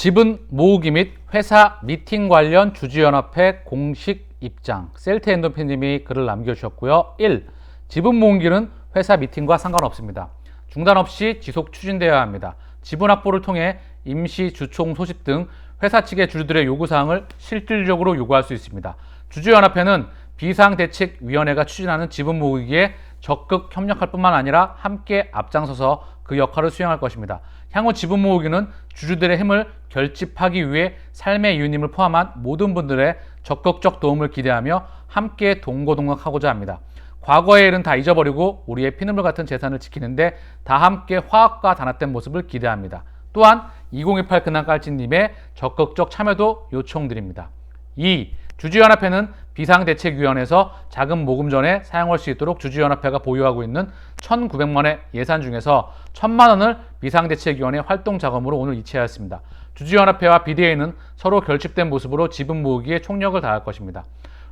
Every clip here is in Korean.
지분 모으기 및 회사 미팅 관련 주주연합회 공식 입장. 셀트 엔도피님이 글을 남겨주셨고요. 1. 지분 모으기는 회사 미팅과 상관없습니다. 중단 없이 지속 추진되어야 합니다. 지분 확보를 통해 임시 주총 소집 등 회사 측의 주주들의 요구사항을 실질적으로 요구할 수 있습니다. 주주연합회는 비상대책위원회가 추진하는 지분 모으기에 적극 협력할 뿐만 아니라 함께 앞장서서 그 역할을 수행할 것입니다. 향후 지분 모으기는 주주들의 힘을 결집하기 위해 삶의 이유님을 포함한 모든 분들의 적극적 도움을 기대하며 함께 동고동락하고자 합니다. 과거의 일은 다 잊어버리고 우리의 피눈물 같은 재산을 지키는데 다 함께 화합과 단합된 모습을 기대합니다. 또한 2028 근황깔찌님의 적극적 참여도 요청드립니다. 2. 주주연합회는 비상대책위원회에서 자금 모금 전에 사용할 수 있도록 주주연합회가 보유하고 있는 1,900만원의 예산 중에서 1,000만 원을 비상대책위원회 활동 자금으로 오늘 이체하였습니다. 주주연합회와 BDA는 서로 결집된 모습으로 지분 모으기에 총력을 다할 것입니다.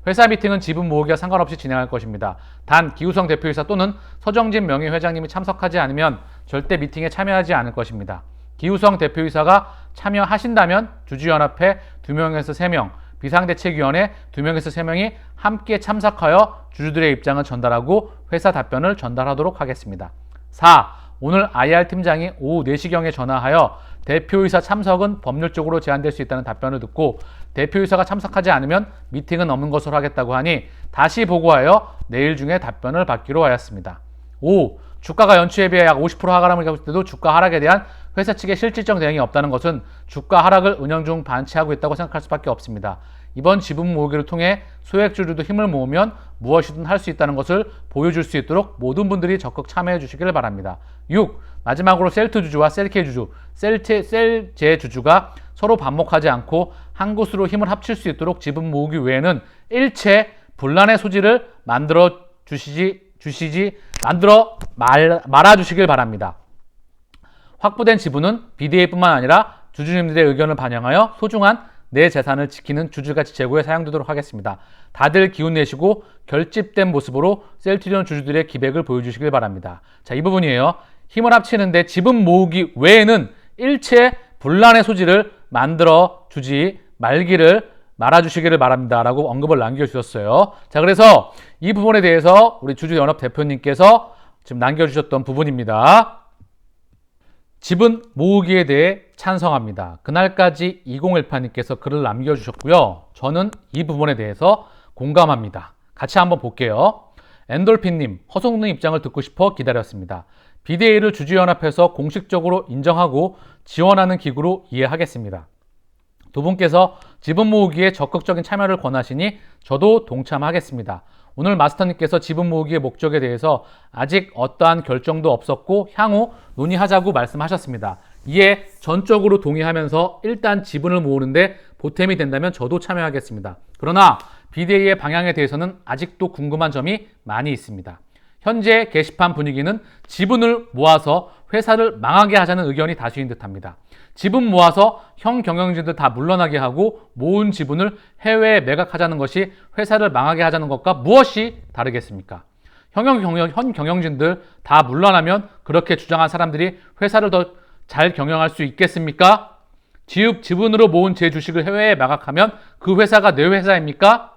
회사 미팅은 지분 모으기와 상관없이 진행할 것입니다. 단 기우성 대표이사 또는 서정진 명예회장님이 참석하지 않으면 절대 미팅에 참여하지 않을 것입니다. 기우성 대표이사가 참여하신다면 주주연합회 2명에서 3명, 비상대책위원회 2명에서 3명이 함께 참석하여 주주들의 입장을 전달하고 회사 답변을 전달하도록 하겠습니다. 4. 오늘 IR 팀장이 오후 4시경에 전화하여 대표이사 참석은 법률적으로 제한될 수 있다는 답변을 듣고 대표이사가 참석하지 않으면 미팅은 없는 것으로 하겠다고 하니 다시 보고하여 내일 중에 답변을 받기로 하였습니다. 5. 주가가 연초에 비해 약 50% 하락을 겪을 때도 주가 하락에 대한 회사 측의 실질적 대응이 없다는 것은 주가 하락을 은영 중 반치하고 있다고 생각할 수밖에 없습니다. 이번 지분 모으기를 통해 소액주주도 힘을 모으면 무엇이든 할 수 있다는 것을 보여줄 수 있도록 모든 분들이 적극 참여해 주시기를 바랍니다. 6. 마지막으로 셀트 주주와 셀케 주주, 셀체, 셀제 주주가 서로 반목하지 않고 한 곳으로 힘을 합칠 수 있도록 지분 모으기 외에는 일체 분란의 소지를 만들어 주시지 주시지 만들어 말, 말아 주시길 바랍니다. 확보된 지분은 BDA뿐만 아니라 주주님들의 의견을 반영하여 소중한 내 재산을 지키는 주주가치 제고에 사용되도록 하겠습니다. 다들 기운 내시고 결집된 모습으로 셀트리온 주주들의 기백을 보여주시길 바랍니다. 자, 이 부분이에요. 힘을 합치는데 지분 모으기 외에는 일체 분란의 소지를 만들어 주지 말기를 말아주시기를 바랍니다. 라고 언급을 남겨주셨어요. 자, 그래서 이 부분에 대해서 우리 주주연합 대표님께서 지금 남겨주셨던 부분입니다. 지분 모으기에 대해 찬성합니다. 그날까지 2018님께서 글을 남겨주셨고요. 저는 이 부분에 대해서 공감합니다. 같이 한번 볼게요. 엔돌핀님, 허송능 입장을 듣고 싶어 기다렸습니다. 비대위를 주주연합해서 공식적으로 인정하고 지원하는 기구로 이해하겠습니다. 두 분께서 지분 모으기에 적극적인 참여를 권하시니 저도 동참하겠습니다. 오늘 마스터님께서 지분 모으기의 목적에 대해서 아직 어떠한 결정도 없었고 향후 논의하자고 말씀하셨습니다. 이에 전적으로 동의하면서 일단 지분을 모으는데 보탬이 된다면 저도 참여하겠습니다. 그러나 비대위의 방향에 대해서는 아직도 궁금한 점이 많이 있습니다. 현재 게시판 분위기는 지분을 모아서 회사를 망하게 하자는 의견이 다수인 듯합니다. 지분 모아서 형 경영진들 다 물러나게 하고 모은 지분을 해외에 매각하자는 것이 회사를 망하게 하자는 것과 무엇이 다르겠습니까? 형 경영, 현 경영진들 다 물러나면 그렇게 주장한 사람들이 회사를 더 잘 경영할 수 있겠습니까? 지읍 지분으로 모은 제 주식을 해외에 매각하면 그 회사가 내 회사입니까?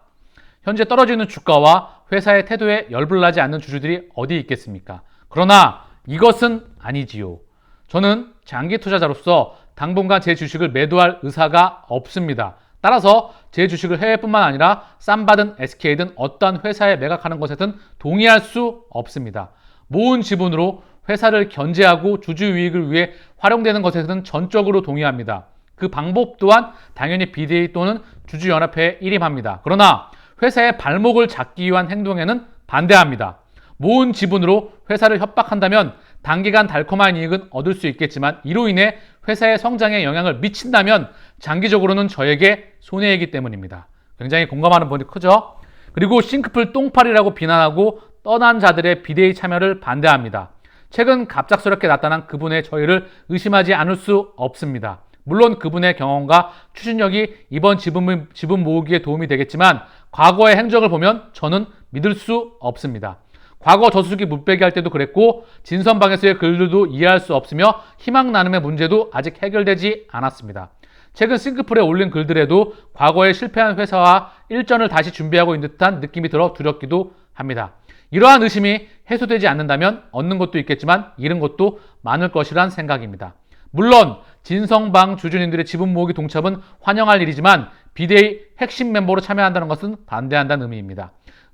현재 떨어지는 주가와 회사의 태도에 열불나지 않는 주주들이 어디 있겠습니까? 그러나 이것은 아니지요. 저는 장기 투자자로서 당분간 제 주식을 매도할 의사가 없습니다. 따라서 제 주식을 해외뿐만 아니라 쌈받은 SK든 어떠한 회사에 매각하는 것에든 동의할 수 없습니다. 모은 지분으로 회사를 견제하고 주주 이익을 위해 활용되는 것에는 전적으로 동의합니다. 그 방법 또한 당연히 BDA 또는 주주연합회에 일임합니다. 그러나 회사의 발목을 잡기 위한 행동에는 반대합니다. 모은 지분으로 회사를 협박한다면 단기간 달콤한 이익은 얻을 수 있겠지만 이로 인해 회사의 성장에 영향을 미친다면 장기적으로는 저에게 손해이기 때문입니다. 굉장히 공감하는 부분이 크죠? 그리고 싱크풀 똥파리라고 비난하고 떠난 자들의 비대위 참여를 반대합니다. 최근 갑작스럽게 나타난 그분의 저희를 의심하지 않을 수 없습니다. 물론 그분의 경험과 추진력이 이번 지분, 지분 모으기에 도움이 되겠지만 과거의 행적을 보면 저는 믿을 수 없습니다. 과거 저수기 묻배기 할 때도 그랬고 진선 방에서의 글들도 이해할 수 없으며 희망 나눔의 문제도 아직 해결되지 않았습니다. 최근 싱크풀에 올린 글들에도 과거에 실패한 회사와 일전을 다시 준비하고 있는 듯한 느낌이 들어 두렵기도 합니다. 이러한 의심이 해소되지 않는다면 얻는 것도 있겠지만 잃은 것도 많을 것이란 생각입니다. 물론 진성방 주주님들의 지분 모으기 동참은 환영할 일이지만 비대위 핵심 멤버로 참여한다는 것은 반대한다는 의미입니다.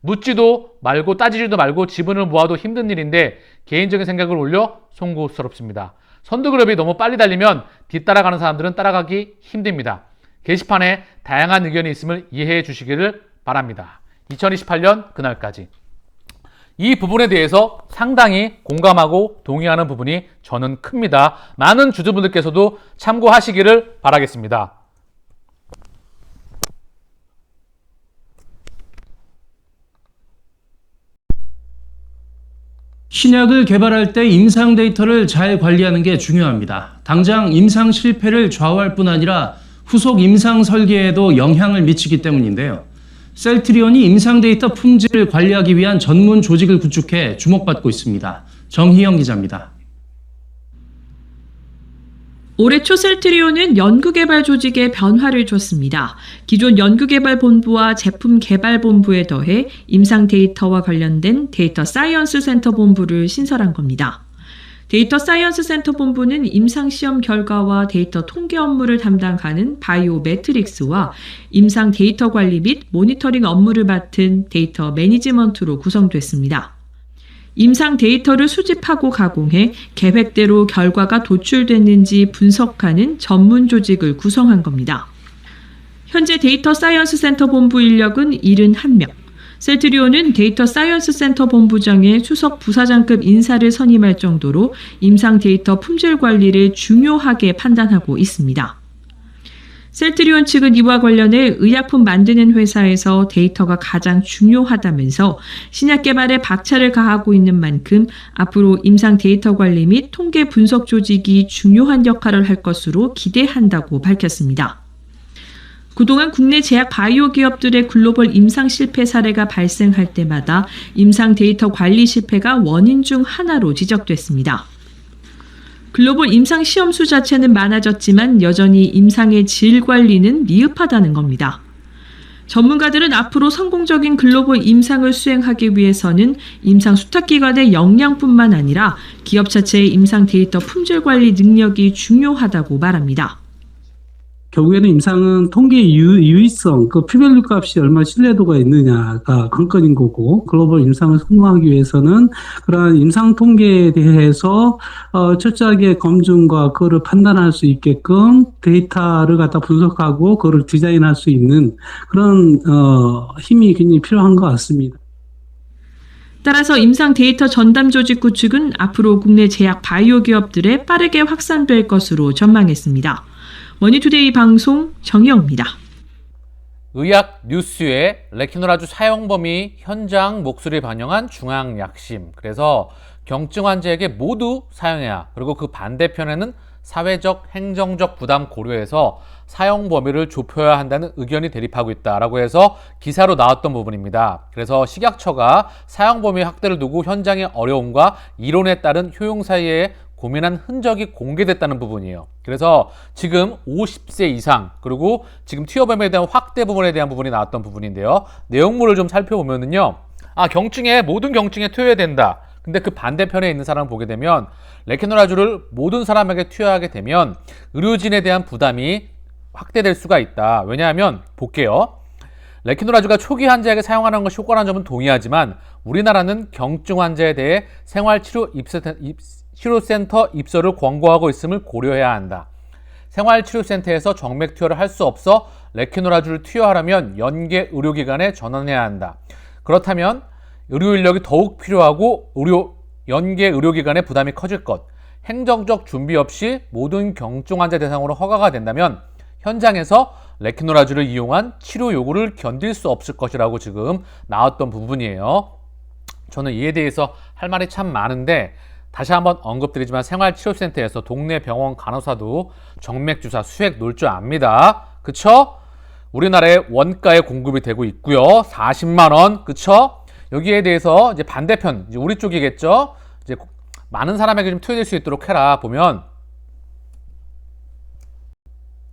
묻지도 말고 따지지도 말고 지분을 모아도 힘든 일인데 개인적인 생각을 올려 송구스럽습니다. 선두그룹이 너무 빨리 달리면 뒤따라가는 사람들은 따라가기 힘듭니다. 게시판에 다양한 의견이 있음을 이해해 주시기를 바랍니다. 2028년 그날까지. 이 부분에 대해서 상당히 공감하고 동의하는 부분이 저는 큽니다. 많은 주주분들께서도 참고하시기를 바라겠습니다. 신약을 개발할 때 임상 데이터를 잘 관리하는 게 중요합니다. 당장 임상 실패를 좌우할 뿐 아니라 후속 임상 설계에도 영향을 미치기 때문인데요. 셀트리온이 임상 데이터 품질을 관리하기 위한 전문 조직을 구축해 주목받고 있습니다. 정희영 기자입니다. 올해 초 셀트리온은 연구개발 조직에 변화를 줬습니다. 기존 연구개발본부와 제품개발본부에 더해 임상 데이터와 관련된 데이터 사이언스 센터 본부를 신설한 겁니다. 데이터 사이언스 센터 본부는 임상 시험 결과와 데이터 통계 업무를 담당하는 바이오 매트릭스와 임상 데이터 관리 및 모니터링 업무를 맡은 데이터 매니지먼트로 구성됐습니다. 임상 데이터를 수집하고 가공해 계획대로 결과가 도출됐는지 분석하는 전문 조직을 구성한 겁니다. 현재 데이터 사이언스 센터 본부 인력은 71명. 셀트리온은 데이터 사이언스 센터 본부장의 수석 부사장급 인사를 선임할 정도로 임상 데이터 품질 관리를 중요하게 판단하고 있습니다. 셀트리온 측은 이와 관련해 의약품 만드는 회사에서 데이터가 가장 중요하다면서 신약 개발에 박차를 가하고 있는 만큼 앞으로 임상 데이터 관리 및 통계 분석 조직이 중요한 역할을 할 것으로 기대한다고 밝혔습니다. 그동안 국내 제약 바이오 기업들의 글로벌 임상 실패 사례가 발생할 때마다 임상 데이터 관리 실패가 원인 중 하나로 지적됐습니다. 글로벌 임상 시험 수 자체는 많아졌지만 여전히 임상의 질 관리는 미흡하다는 겁니다. 전문가들은 앞으로 성공적인 글로벌 임상을 수행하기 위해서는 임상 수탁기관의 역량뿐만 아니라 기업 자체의 임상 데이터 품질 관리 능력이 중요하다고 말합니다. 결국에는 임상은 통계 유, 유의성, 그 피밸류 값이 얼마나 신뢰도가 있느냐가 관건인 거고, 글로벌 임상을 성공하기 위해서는 그러한 임상 통계에 대해서, 어, 철저하게 검증과 그거를 판단할 수 있게끔 데이터를 갖다 분석하고 그거를 디자인할 수 있는 그런, 어, 힘이 굉장히 필요한 것 같습니다. 따라서 임상 데이터 전담 조직 구축은 앞으로 국내 제약 바이오 기업들에 빠르게 확산될 것으로 전망했습니다. 머니투데이 방송 정영입니다. 의학 뉴스의 레키노라주 사용 범위 현장 목소리 반영한 중앙 약심. 그래서 경증 환자에게 모두 사용해야. 그리고 그 반대편에는 사회적, 행정적 부담 고려해서 사용 범위를 좁혀야 한다는 의견이 대립하고 있다라고 해서 기사로 나왔던 부분입니다. 그래서 식약처가 사용 범위 확대를 두고 현장의 어려움과 이론에 따른 효용 사이에 고민한 흔적이 공개됐다는 부분이에요. 그래서 지금 50세 이상 그리고 지금 범위에 대한 확대 부분에 대한 부분이 나왔던 부분인데요. 내용물을 좀 살펴보면은요. 아, 경증에 모든 경증에 투여해야 된다. 근데 그 반대편에 있는 사람을 보게 되면 레케노라주를 모든 사람에게 투여하게 되면 의료진에 대한 부담이 확대될 수가 있다. 왜냐하면 볼게요. 레키노라주가 초기 환자에게 사용하는 것이 효과라는 점은 동의하지만 우리나라는 경증 환자에 대해 생활치료 입, 치료센터 입소를 권고하고 있음을 고려해야 한다. 생활치료센터에서 정맥 투여를 할 수 없어 레키노라주를 투여하려면 연계 의료기관에 전원해야 한다. 그렇다면 의료 인력이 더욱 필요하고 의료 연계 의료기관의 부담이 커질 것. 행정적 준비 없이 모든 경증 환자 대상으로 허가가 된다면 현장에서 레키노라주를 이용한 치료 요구를 견딜 수 없을 것이라고 지금 나왔던 부분이에요. 저는 이에 대해서 할 말이 참 많은데 다시 한번 언급드리지만 생활치료센터에서 동네 병원 간호사도 정맥주사 수액 놓을 줄 압니다. 그쵸? 우리나라에 원가에 공급이 되고 있고요. 40만 원, 그쵸? 여기에 대해서 이제 반대편, 이제 우리 쪽이겠죠? 이제 많은 사람에게 좀 투여될 수 있도록 해라 보면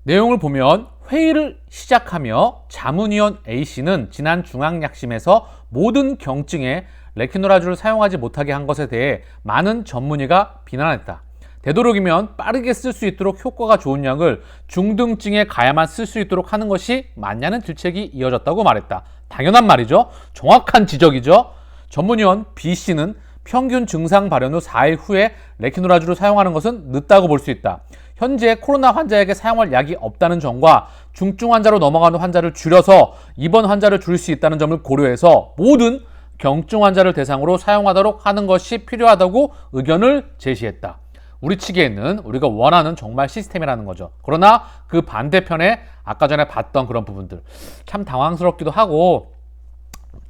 내용을 보면 회의를 시작하며 자문위원 A씨는 지난 중앙약심에서 모든 경증에 레키노라주를 사용하지 못하게 한 것에 대해 많은 전문의가 비난했다. 되도록이면 빠르게 쓸 수 있도록 효과가 좋은 약을 중등증에 가야만 쓸 수 있도록 하는 것이 맞냐는 질책이 이어졌다고 말했다. 당연한 말이죠. 정확한 지적이죠. 전문위원 B씨는 평균 증상 발현 후 4일 후에 레키노라주를 사용하는 것은 늦다고 볼 수 있다. 현재 코로나 환자에게 사용할 약이 없다는 점과 중증 환자로 넘어가는 환자를 줄여서 입원 환자를 줄일 수 있다는 점을 고려해서 모든 경증 환자를 대상으로 사용하도록 하는 것이 필요하다고 의견을 제시했다. 우리 측에는 우리가 원하는 정말 시스템이라는 거죠. 그러나 그 반대편에 아까 전에 봤던 그런 부분들 참 당황스럽기도 하고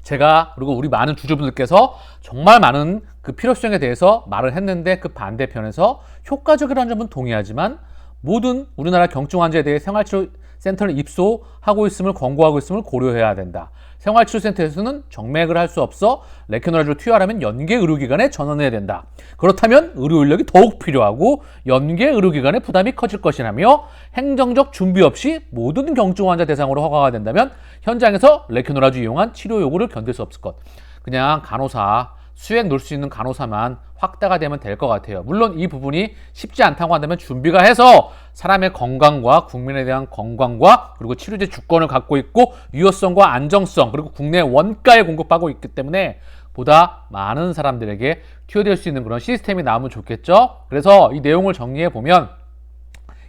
제가 그리고 우리 많은 주주분들께서 정말 많은 그 필요성에 대해서 말을 했는데 그 반대편에서 효과적이라는 점은 동의하지만 모든 우리나라 경증 환자에 대해 생활치료 센터를 입소하고 있음을 권고하고 있음을 고려해야 된다. 생활치료센터에서는 정맥을 할 수 없어 레케노라주를 투여하려면 연계 의료기관에 전원해야 된다. 그렇다면 의료 인력이 더욱 필요하고 연계 의료기관의 부담이 커질 것이라며 행정적 준비 없이 모든 경증 환자 대상으로 허가가 된다면 현장에서 레케노라주 이용한 치료 요구를 견딜 수 없을 것. 그냥 간호사 수액 놓을 수 있는 간호사만 확대가 되면 될 것 같아요. 물론 이 부분이 쉽지 않다고 한다면 준비가 해서 사람의 건강과 국민에 대한 건강과 그리고 치료제 주권을 갖고 있고 유효성과 안정성 그리고 국내 원가에 공급하고 있기 때문에 보다 많은 사람들에게 투여될 수 있는 그런 시스템이 나오면 좋겠죠. 그래서 이 내용을 정리해 보면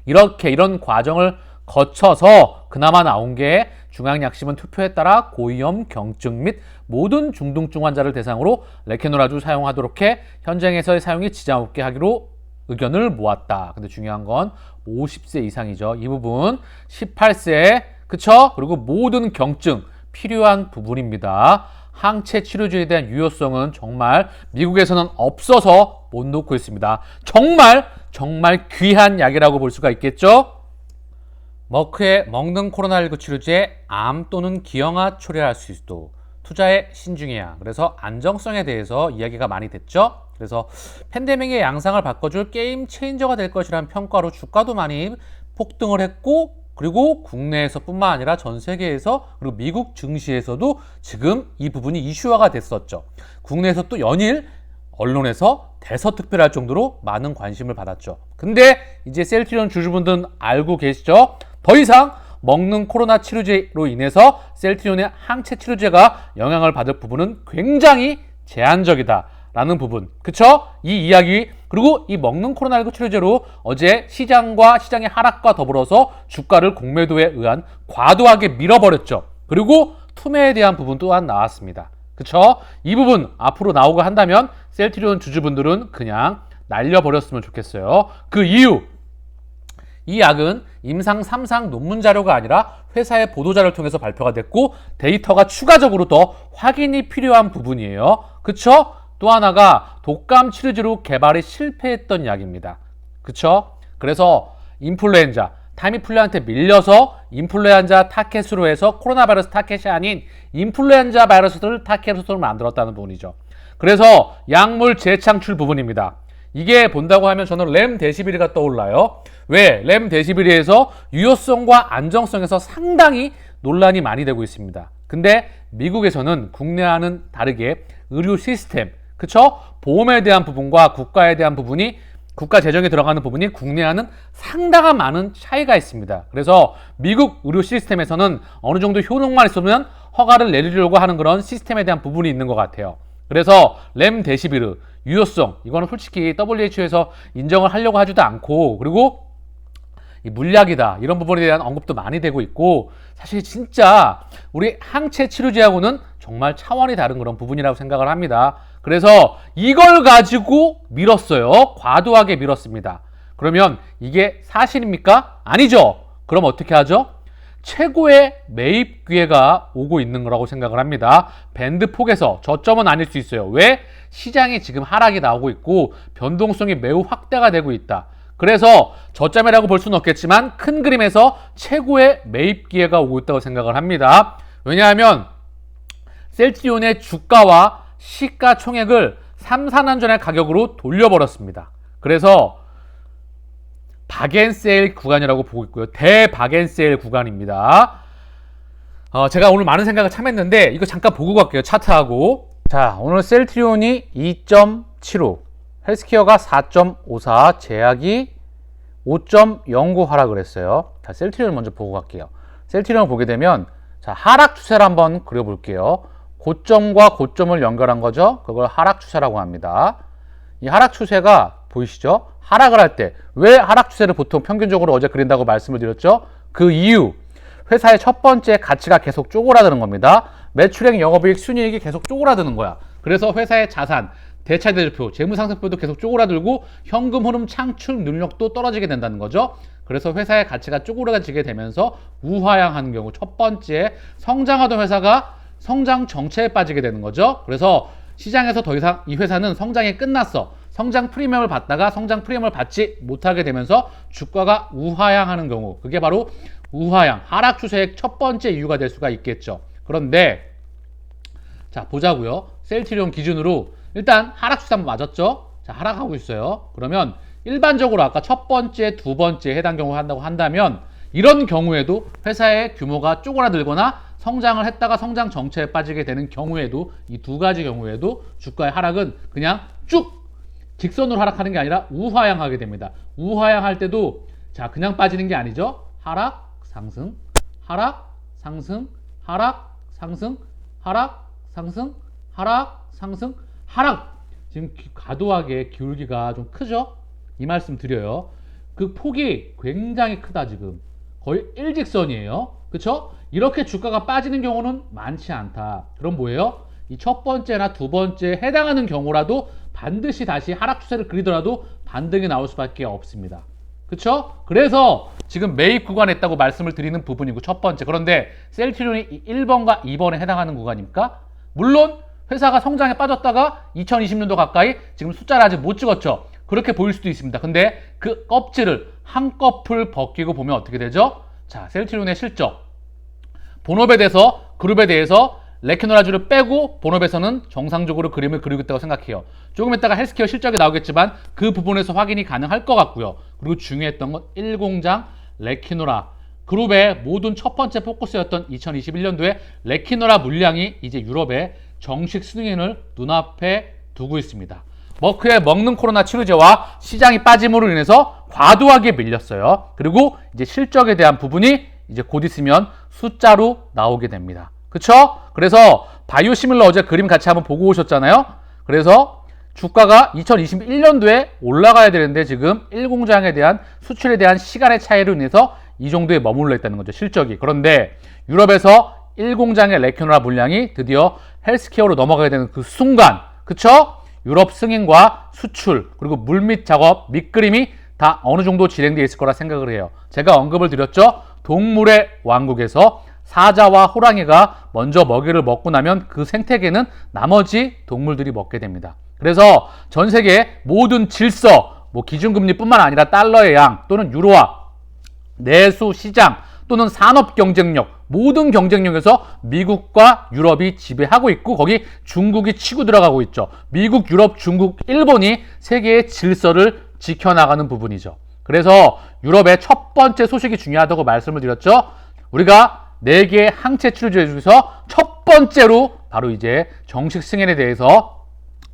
이렇게 이런 과정을 거쳐서 그나마 나온 게 중앙약심은 투표에 따라 고위험 경증 및 모든 중등증 환자를 대상으로 레케노라주 사용하도록 해 현장에서의 사용이 지장 없게 하기로 의견을 모았다. 근데 중요한 건 50세 이상이죠. 이 부분 18세 그쵸? 그리고 모든 경증 필요한 부분입니다. 항체 치료제에 대한 유효성은 정말 미국에서는 없어서 못 놓고 있습니다. 정말 정말 귀한 약이라고 볼 수가 있겠죠? 머크의 먹는 코로나19 치료제 암 또는 기형아 초래할 수 있도 투자에 신중해야 그래서 안정성에 대해서 이야기가 많이 됐죠. 그래서 팬데믹의 양상을 바꿔줄 게임 체인저가 될 것이라는 평가로 주가도 많이 폭등을 했고 그리고 국내에서뿐만 아니라 전 세계에서 그리고 미국 증시에서도 지금 이 부분이 이슈화가 됐었죠. 국내에서 또 연일 언론에서 대서특필할 정도로 많은 관심을 받았죠. 근데 이제 셀트리온 주주분들은 알고 계시죠? 더 이상 먹는 코로나 치료제로 인해서 셀트리온의 항체 치료제가 영향을 받을 부분은 굉장히 제한적이다. 라는 부분. 그쵸? 이 이야기, 그리고 이 먹는 코로나19 치료제로 어제 시장과 시장의 하락과 더불어서 주가를 공매도에 의한 과도하게 밀어버렸죠. 그리고 투매에 대한 부분 또한 나왔습니다. 그쵸? 이 부분 앞으로 나오고 한다면 셀트리온 주주분들은 그냥 날려버렸으면 좋겠어요. 그 이유, 이 약은 임상 3상 논문 자료가 아니라 회사의 보도 자료를 통해서 발표가 됐고 데이터가 추가적으로 더 확인이 필요한 부분이에요. 그쵸? 또 하나가 독감 치료제로 개발이 실패했던 약입니다. 그쵸? 그래서 인플루엔자, 타미플루한테 밀려서 인플루엔자 타켓으로 해서 코로나 바이러스 타켓이 아닌 인플루엔자 바이러스를 타켓으로 만들었다는 부분이죠. 그래서 약물 재창출 부분입니다. 이게 본다고 하면 저는 램 데시빌리가 떠올라요. 왜? 램 데시빌리에서 유효성과 안정성에서 상당히 논란이 많이 되고 있습니다. 근데 미국에서는 국내와는 다르게 의료 시스템, 그쵸? 보험에 대한 부분과 국가에 대한 부분이 국가 재정에 들어가는 부분이 국내와는 상당한 많은 차이가 있습니다. 그래서 미국 의료 시스템에서는 어느 정도 효능만 있으면 허가를 내리려고 하는 그런 시스템에 대한 부분이 있는 것 같아요. 그래서 램 데시비르 유효성 이거는 솔직히 WHO에서 인정을 하려고 하지도 않고 그리고 이 물약이다 이런 부분에 대한 언급도 많이 되고 있고 사실 진짜 우리 항체 치료제하고는 정말 차원이 다른 그런 부분이라고 생각을 합니다. 그래서 이걸 가지고 밀었어요. 과도하게 밀었습니다. 그러면 이게 사실입니까? 아니죠. 그럼 어떻게 하죠? 최고의 매입 기회가 오고 있는 거라고 생각을 합니다. 밴드 폭에서 저점은 아닐 수 있어요. 왜? 시장이 지금 하락이 나오고 있고 변동성이 매우 확대가 되고 있다. 그래서 저점이라고 볼 수는 없겠지만 큰 그림에서 최고의 매입 기회가 오고 있다고 생각을 합니다. 왜냐하면 셀트리온의 주가와 시가 총액을 3, 4년 전의 가격으로 돌려버렸습니다. 그래서 박앤세일 구간이라고 보고 있고요. 대박앤세일 구간입니다. 어, 제가 오늘 많은 생각을 참 했는데 이거 잠깐 보고 갈게요. 차트하고. 자, 오늘 셀트리온이 2.75, 헬스케어가 4.54, 제약이 5.09 하락을 했어요. 자, 셀트리온 먼저 보고 갈게요. 셀트리온을 보게 되면 자, 하락 추세를 한번 그려볼게요. 고점과 고점을 연결한 거죠. 그걸 하락 추세라고 합니다. 이 하락 추세가 보이시죠? 하락을 할 때 왜 하락 추세를 보통 평균적으로 어제 그린다고 말씀을 드렸죠? 그 이유 회사의 첫 번째 가치가 계속 쪼그라드는 겁니다. 매출액, 영업이익, 순이익이 계속 쪼그라드는 거야. 그래서 회사의 자산, 대차대조표, 재무상승표도 계속 쪼그라들고 현금 흐름 창출 능력도 떨어지게 된다는 거죠. 그래서 회사의 가치가 쪼그라지게 되면서 우하향하는 경우 첫 번째 성장하던 회사가 성장 정체에 빠지게 되는 거죠. 그래서 시장에서 더 이상 이 회사는 성장이 끝났어. 성장 프리미엄을 받다가 성장 프리미엄을 받지 못하게 되면서 주가가 우하향하는 경우 그게 바로 우하향 하락 추세의 첫 번째 이유가 될 수가 있겠죠. 그런데 자 보자고요. 셀트리온 기준으로 일단 하락 추세 한번 맞았죠. 자 하락하고 있어요. 그러면 일반적으로 아까 첫 번째, 두 번째 해당 경우 한다고 한다면 이런 경우에도 회사의 규모가 쪼그라들거나 성장을 했다가 성장 정체에 빠지게 되는 경우에도 이 두 가지 경우에도 주가의 하락은 그냥 쭉 직선으로 하락하는 게 아니라 우하향하게 됩니다. 우하향할 때도 자 그냥 빠지는 게 아니죠. 하락, 상승, 하락, 상승, 하락, 상승, 하락, 상승, 하락, 상승, 하락. 지금 기- 과도하게 기울기가 좀 크죠? 이 말씀 드려요. 그 폭이 굉장히 크다 지금. 거의 일직선이에요. 그쵸? 이렇게 주가가 빠지는 경우는 많지 않다. 그럼 뭐예요? 이 첫 번째나 두 번째 해당하는 경우라도 반드시 다시 하락 추세를 그리더라도 반등이 나올 수밖에 없습니다. 그쵸? 그래서 지금 매입 구간에 있다고 말씀을 드리는 부분이고 첫 번째. 그런데 셀트리온이 1번과 2번에 해당하는 구간입니까? 물론 회사가 성장에 빠졌다가 2020년도 가까이 지금 숫자를 아직 못 찍었죠. 그렇게 보일 수도 있습니다. 근데 그 껍질을 한꺼풀 벗기고 보면 어떻게 되죠? 자, 셀트리온의 실적. 본업에 대해서 그룹에 대해서 레키노라주를 빼고 본업에서는 정상적으로 그림을 그리고 있다고 생각해요. 조금 있다가 헬스케어 실적이 나오겠지만 그 부분에서 확인이 가능할 것 같고요. 그리고 중요했던 건 1공장 레키노라 그룹의 모든 첫 번째 포커스였던 2021년도에 레키노라 물량이 이제 유럽에 정식 승인을 눈앞에 두고 있습니다. 머크의 먹는 코로나 치료제와 시장이 빠짐으로 인해서 과도하게 밀렸어요. 그리고 이제 실적에 대한 부분이 이제 곧 있으면 숫자로 나오게 됩니다. 그쵸? 그래서 바이오시밀러 어제 그림 같이 한번 보고 오셨잖아요. 그래서 주가가 2021년도에 올라가야 되는데 지금 1공장에 대한 수출에 대한 시간의 차이로 인해서 이 정도에 머물러 있다는 거죠. 실적이. 그런데 유럽에서 1공장의 레큐노라 물량이 드디어 헬스케어로 넘어가게 되는 그 순간, 그쵸? 유럽 승인과 수출, 그리고 물밑 작업, 밑그림이 다 어느 정도 진행되어 있을 거라 생각을 해요. 제가 언급을 드렸죠? 동물의 왕국에서 사자와 호랑이가 먼저 먹이를 먹고 나면 그 생태계는 나머지 동물들이 먹게 됩니다. 그래서 전 세계 모든 질서, 뭐 기준금리뿐만 아니라 달러의 양 또는 유로화, 내수 시장 또는 산업 경쟁력 모든 경쟁력에서 미국과 유럽이 지배하고 있고 거기 중국이 치고 들어가고 있죠. 미국, 유럽, 중국, 일본이 세계의 질서를 지켜나가는 부분이죠. 그래서 유럽의 첫 번째 소식이 중요하다고 말씀을 드렸죠. 우리가 네 개의 항체 치료제 중에서 첫 번째로 바로 이제 정식 승인에 대해서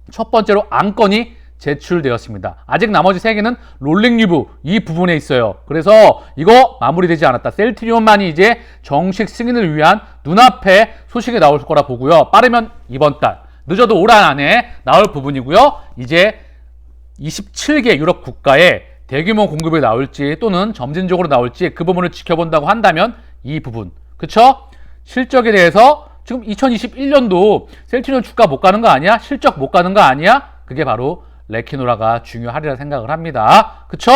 첫 번째로 안건이 제출되었습니다. 아직 나머지 세 개는 롤링 리뷰 이 부분에 있어요. 그래서 이거 마무리되지 않았다. 셀트리온만이 이제 정식 승인을 위한 눈앞에 소식이 나올 거라 보고요. 빠르면 이번 달, 늦어도 올 한 안에 나올 부분이고요. 이제 27개 유럽 국가에 대규모 공급이 나올지 또는 점진적으로 나올지 그 부분을 지켜본다고 한다면 이 부분 그쵸? 실적에 대해서 지금 2021년도 셀트리온 주가 못 가는 거 아니야? 실적 못 가는 거 아니야? 그게 바로 레키노라가 중요하리라 생각을 합니다. 그쵸?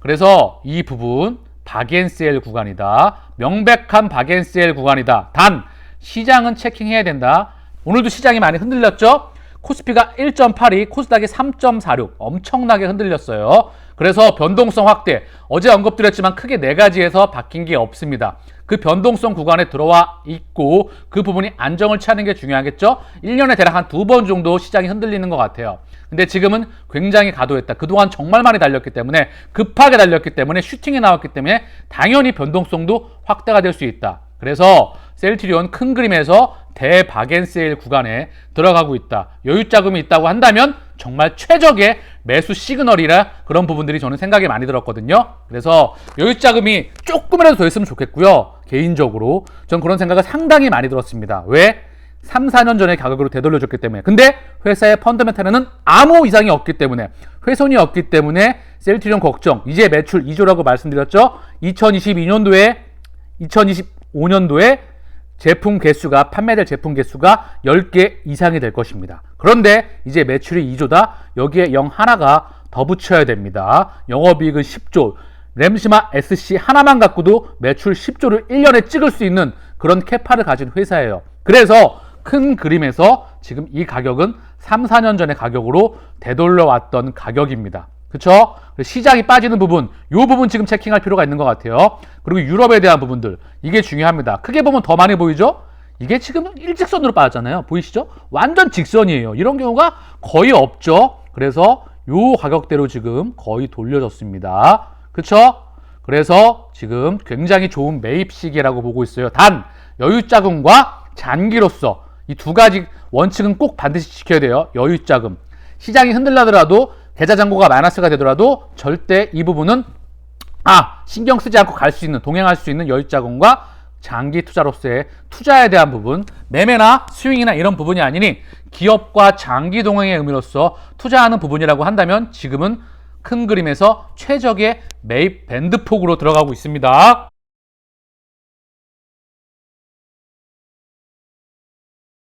그래서 이 부분 박앤셀 구간이다. 명백한 박앤셀 구간이다. 단 시장은 체킹해야 된다. 오늘도 시장이 많이 흔들렸죠? 코스피가 1.82, 코스닥이 3.46 엄청나게 흔들렸어요. 그래서 변동성 확대 어제 언급드렸지만 크게 네 가지에서 바뀐 게 없습니다. 그 변동성 구간에 들어와 있고 그 부분이 안정을 취하는 게 중요하겠죠. 1년에 대략 한 두 번 정도 시장이 흔들리는 것 같아요. 근데 지금은 굉장히 가도했다. 그동안 정말 많이 달렸기 때문에 급하게 달렸기 때문에 슈팅이 나왔기 때문에 당연히 변동성도 확대가 될 수 있다. 그래서 셀트리온 큰 그림에서 대바겐세일 구간에 들어가고 있다. 여유 자금이 있다고 한다면 정말 최적의 매수 시그널이라 그런 부분들이 저는 생각이 많이 들었거든요. 그래서 여유 자금이 조금이라도 더 있으면 좋겠고요. 개인적으로 전 그런 생각을 상당히 많이 들었습니다. 왜? 3, 4년 전의 가격으로 되돌려줬기 때문에. 근데 회사의 펀더멘탈에는 아무 이상이 없기 때문에 훼손이 없기 때문에 셀트리온 걱정. 이제 매출 2조라고 말씀드렸죠. 2022년도에 2025년도에 제품 개수가 판매될 제품 개수가 10개 이상이 될 것입니다. 그런데 이제 매출이 2조다. 여기에 0 하나가 더 붙여야 됩니다. 영업이익은 10조. 램시마 SC 하나만 갖고도 매출 10조를 1년에 찍을 수 있는 그런 캐파를 가진 회사예요. 그래서 큰 그림에서 지금 이 가격은 3, 4년 전의 가격으로 되돌려 왔던 가격입니다. 그쵸? 시장이 빠지는 부분, 이 부분 지금 체킹할 필요가 있는 것 같아요. 그리고 유럽에 대한 부분들, 이게 중요합니다. 크게 보면 더 많이 보이죠? 이게 지금 일직선으로 빠졌잖아요. 보이시죠? 완전 직선이에요. 이런 경우가 거의 없죠. 그래서 요 가격대로 지금 거의 돌려졌습니다. 그쵸? 그래서 지금 굉장히 좋은 매입 시기라고 보고 있어요. 단, 여유 자금과 잔기로서 이 두 가지 원칙은 꼭 반드시 지켜야 돼요. 여유 자금. 시장이 흔들려더라도 계좌 잔고가 마이너스가 되더라도 절대 이 부분은 아 신경 쓰지 않고 갈 수 있는 동행할 수 있는 여유 자금과 장기 투자로서의 투자에 대한 부분 매매나 스윙이나 이런 부분이 아니니 기업과 장기 동행의 의미로서 투자하는 부분이라고 한다면 지금은 큰 그림에서 최적의 매입 밴드 폭으로 들어가고 있습니다.